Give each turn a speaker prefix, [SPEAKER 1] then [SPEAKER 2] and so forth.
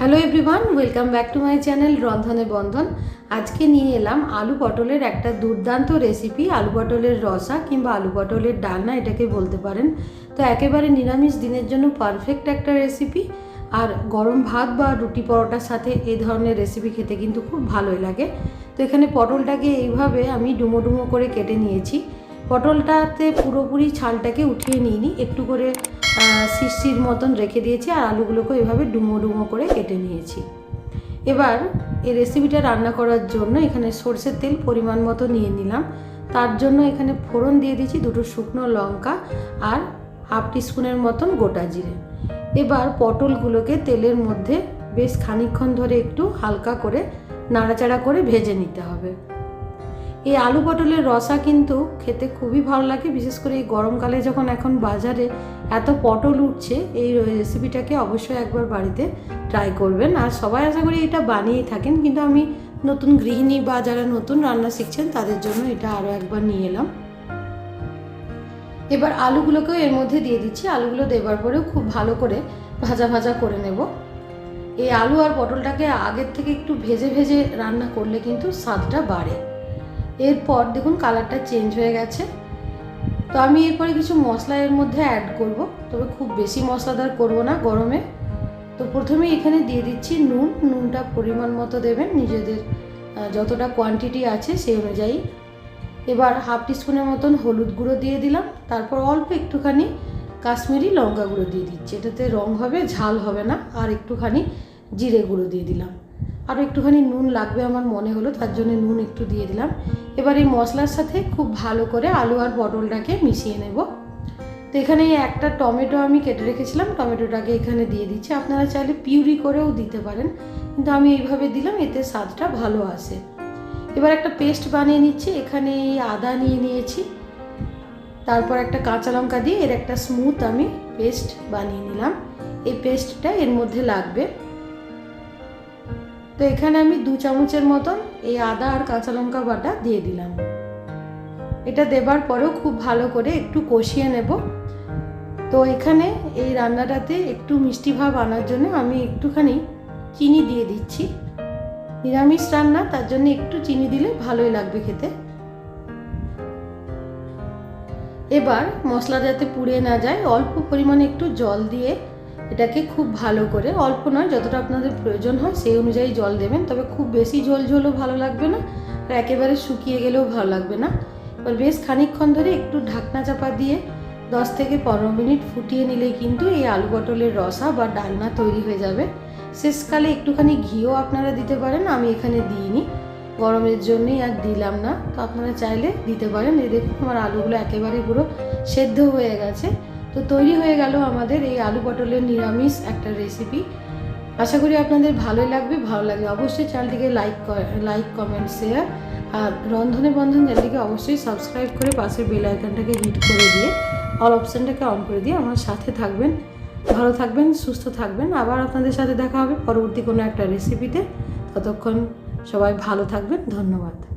[SPEAKER 1] Hello everyone welcome back to my channel Rondhone Bondhon আজকে নিয়ে এলাম আলু পটলের একটা দুর্দান্ত রেসিপি আলু পটলের রসা কিংবা আলু পটলের ডালনা, এটাকে বলতে পারেন। তো একেবারে নিরামিষ দিনের জন্য পারফেক্ট একটা রেসিপি আর গরম ভাত বা রুটি পরোটার সাথে এই ধরনের রেসিপি খেতে কিন্তু খুব ভালোই লাগে। তো এখানে পটলটাকে এইভাবে আমি ডুমো ডুমো করে কেটে নিয়েছি। পটলটাতে পুরোপুরি ছালটাকে উঠিয়ে নিইনি, একটু করে শিশির মতন রেখে দিয়েছি আর আলুগুলোকে এভাবে ডুমো ডুমো করে কেটে নিয়েছি। এবার এই রেসিপিটা রান্না করার জন্য এখানে সর্ষের তেল পরিমাণ মতো নিয়ে নিলাম। তার জন্য এখানে ফোড়ন দিয়ে দিয়েছি দুটো শুকনো লঙ্কা আর হাফ টিস্পুনের মতন গোটা জিরে। এবার পটলগুলোকে তেলের মধ্যে বেশ খানিকক্ষণ ধরে একটু হালকা করে নাড়াচাড়া করে ভেজে নিতে হবে। এই আলু পটলের রসা কিন্তু খেতে খুবই ভালো লাগে, বিশেষ করে এই গরমকালে যখন এখন বাজারে এত পটল উঠছে, এই রেসিপিটাকে অবশ্যই একবার বাড়িতে ট্রাই করবেন। আর সবাই আশা করি এটা বানিয়েই থাকেন, কিন্তু আমি নতুন গৃহিণী বা যারা নতুন রান্না শিখছেন, তাদের জন্য এটা আরও একবার নিয়ে এলাম। এবার আলুগুলোকেও এর মধ্যে দিয়ে দিচ্ছি, আলুগুলো দেবার পরেও খুব ভালো করে ভাজা ভাজা করে নেব। এই আলু আর পটলটাকে আগের থেকে একটু ভেজে ভেজে রান্না করলে কিন্তু স্বাদটা বাড়ে। এরপর দেখুন কালারটা চেঞ্জ হয়ে গেছে। তো আমি এরপরে কিছু মশলা এর মধ্যে অ্যাড করব। তবে খুব বেশি মশলাদার করব না গরমে। তো প্রথমে এখানে দিয়ে দিচ্ছি নুন। নুনটা পরিমাণ মতো দেবেন নিজেদের যতটা কোয়ান্টিটি আছে সেই অনুযায়ী। এবার হাফ টিস্পুনের মতন হলুদ গুঁড়ো দিয়ে দিলাম। তারপর অল্প একটুখানি কাশ্মীরি লঙ্কা গুঁড়ো দিয়ে দিচ্ছি। এটাতে রং হবে, ঝাল হবে না। আর একটুখানি জিরে গুঁড়ো দিয়ে দিলাম। আরও একটুখানি নুন লাগবে আমার মনে হলো, তার জন্য নুন একটু দিয়ে দিলাম। এবার এই মশলার সাথে খুব ভালো করে আলু আর পটলটাকে মিশিয়ে নেব। তো এখানে একটা টমেটো আমি কেটে রেখেছিলাম, টমেটোটাকে এখানে দিয়ে দিচ্ছি। আপনারা চাইলে পিউরি করেও দিতে পারেন, কিন্তু আমি এইভাবে দিলাম, এতে স্বাদটা ভালো আসে। এবার একটা পেস্ট বানিয়ে নিচ্ছি, এখানে আদা নিয়ে নিয়েছি। তারপর একটা কাঁচা লঙ্কা দিয়ে এর একটা স্মুথ আমি পেস্ট বানিয়ে নিলাম। এই পেস্টটা এর মধ্যে লাগবে। তো এখানে আমি দু চামচের মতন এই আদা আর কাঁচা লঙ্কা বাটা দিয়ে দিলাম। এটা দেবার পরেও খুব ভালো করে একটু কষিয়ে নেব। তো এখানে এই রান্নাটাতে একটু মিষ্টি ভাব আনার জন্য আমি একটুখানি চিনি দিয়ে দিচ্ছি। নিরামিষ রান্না, তার জন্য একটু চিনি দিলে ভালোই লাগবে খেতে। এবার মশলা যাতে পুড়ে না যায়, অল্প পরিমাণে একটু জল দিয়ে এটাকে খুব ভালো করে, অল্প নয়, যতটা আপনাদের প্রয়োজন হয় সেই অনুযায়ী জল দেবেন, তবে খুব বেশি ঝোল ঝোলও ভালো লাগবে না, আর একেবারে শুকিয়ে গেলেও ভালো লাগবে না। এবার বেশ খানিকক্ষণ ধরে একটু ঢাকনা চাপা দিয়ে দশ থেকে পনেরো মিনিট ফুটিয়ে নিলেই কিন্তু এই আলু পটলের রসা বা ডালনা তৈরি হয়ে যাবে। শেষকালে একটুখানি ঘিও আপনারা দিতে পারেন, আমি এখানে দিইনি, গরমের জন্যই আর দিলাম না। তো আপনারা চাইলে দিতে পারেন, এই দেখুন আমার আলুগুলো একেবারে পুরো সেদ্ধ হয়ে গেছে। তো তৈরি হয়ে গেল আমাদের এই আলু পটলের নিরামিষ একটা রেসিপি আশা করি আপনাদের ভালোই লাগবে, ভালো লাগবে অবশ্যই চ্যানেলটিকে লাইক লাইক কমেন্ট শেয়ার আর রন্ধনে বন্ধন চ্যানেলটিকে অবশ্যই সাবস্ক্রাইব করে পাশের বেল আইকনটাকে হিট করে দিয়ে অল অপশানটাকে অন করে দিয়ে আমার সাথে থাকবেন। ভালো থাকবেন, সুস্থ থাকবেন। আবার আপনাদের সাথে দেখা হবে পরবর্তী কোনো একটা রেসিপিতে ততক্ষণ সবাই ভালো থাকবেন। ধন্যবাদ।